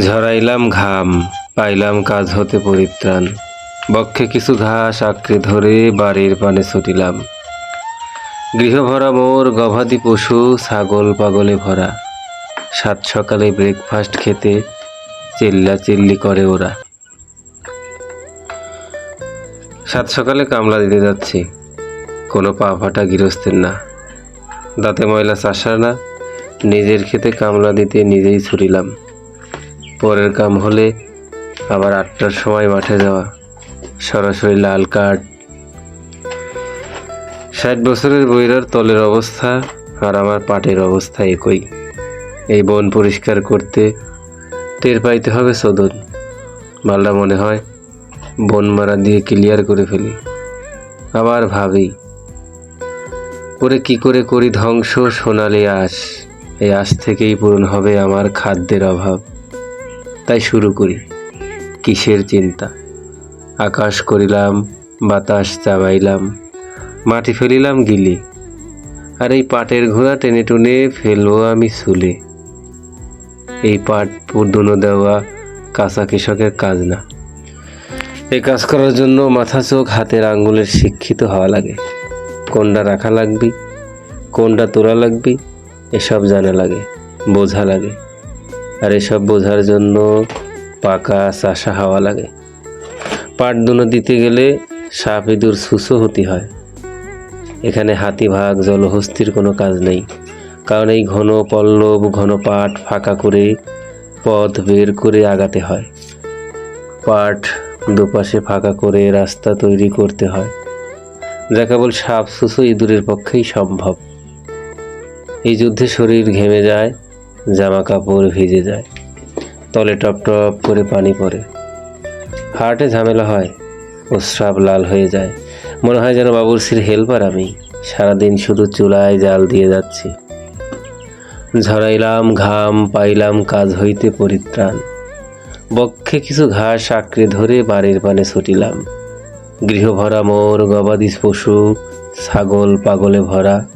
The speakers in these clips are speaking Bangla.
ঝরাইলাম ঘাম, পাইলাম কাজ হতে পরিত্রাণ। বক্ষে কিছু ঘাস আঁকড়ে ধরে বাড়ির পানে ছুটিলাম। গৃহভরা মোর গবাদি পশু ছাগল পাগলে ভরা। সাত সকালে ব্রেকফাস্ট খেতে চিল্লা চিল্লি করে ওরা। সাত সকালে কামলা দিতে যাচ্ছি। কোনো পা ফাটা গৃহস্থের না। দাঁতে ময়লা চাষার না। নিজের খেতে কামলা দিতে নিজেই ছুটিলাম। পরের কাম হলে আবার আটটার সময় মাঠে যাওয়া, সরাসরি লাল কার্ড। ষাট বছরের বইরার তলের অবস্থা আর আমার পাটের অবস্থা একই। এই বন পরিষ্কার করতে টের পাইতে হবে সদন। মালটা মনে হয় বন মারা দিয়ে ক্লিয়ার করে ফেলি। আবার ভাবি করে কি করে করি ধ্বংস সোনালি আশ? এই আশ থেকেই পূরণ হবে আমার খাদ্যের অভাব। তাই শুরু করি। কিসের চিন্তা? আকাশ করিলাম, বাতাস চাবাইলাম, মাটি ফেলিলাম গিলি, আর এই পাটের ঘোড়া টেনে টুনে ফেলব আমি শুলে এই পাট পুদনো দেওয়া কাঁচা কৃষকের কাজ না। এই কাজ করার জন্য মাথা চোখ হাতের আঙ্গুলের শিক্ষিত হওয়া লাগে। কোনটা রাখা লাগবে? কোনটা তোলা লাগবে? এসব জানা লাগে, বোঝা লাগে। আর এসব বোঝার জন্য পাকা চাষা হাওয়া লাগে। পাট দুনো দিতে গেলে সাপ ইঁদুর সুসো হতে হয়। এখানে হাতি ভাগ, জলহস্তির কোনো কাজ নেই। কারণ এই ঘন পল্লব, ঘন পাট ফাঁকা করে পথ বের করে আগাতে হয়। পাট দুপাশে ফাঁকা করে রাস্তা তৈরি করতে হয়। যা কেবল সাপ সুসো ইঁদুরের পক্ষেই সম্ভব। এই যুদ্ধে শরীর ঘেমে যায় জামা কাপড় ভিজে যায়। তলে টপ টপ করে পানি পড়ে। হার্টে ঝামেলা হয় প্রস্রাব লাল হয়ে যায়। মনে হয় যেন বাবুরসির হেল্পার আমি। সারাদিন শুধু চুলায় জাল দিয়ে যাচ্ছি। ঝরাইলাম ঘাম, পাইলাম কাজ হইতে পরিত্রাণ। বক্ষে কিছু ঘাস আঁকড়ে ধরে বাড়ির পানে ছুটিলাম। গৃহভরা মোর গবাদি পশু ছাগল পাগলে ভরা।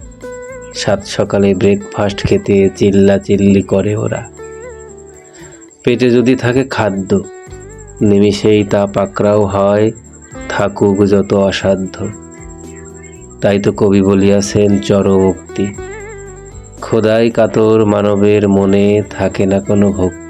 সাত সকালে ব্রেকফাস্ট খেতে চিল্লা চিল্লি করে ওরা। পেটে যদি থাকে খাদ্য, নিমিষেই তা পাকড়াও হয়, থাকুক যত অসাধ্য। তাই তো কবি বলিয়াছেন চরমুক্তি খোদাই কাতর মানবের মনে থাকে না কোনো ভক্তি।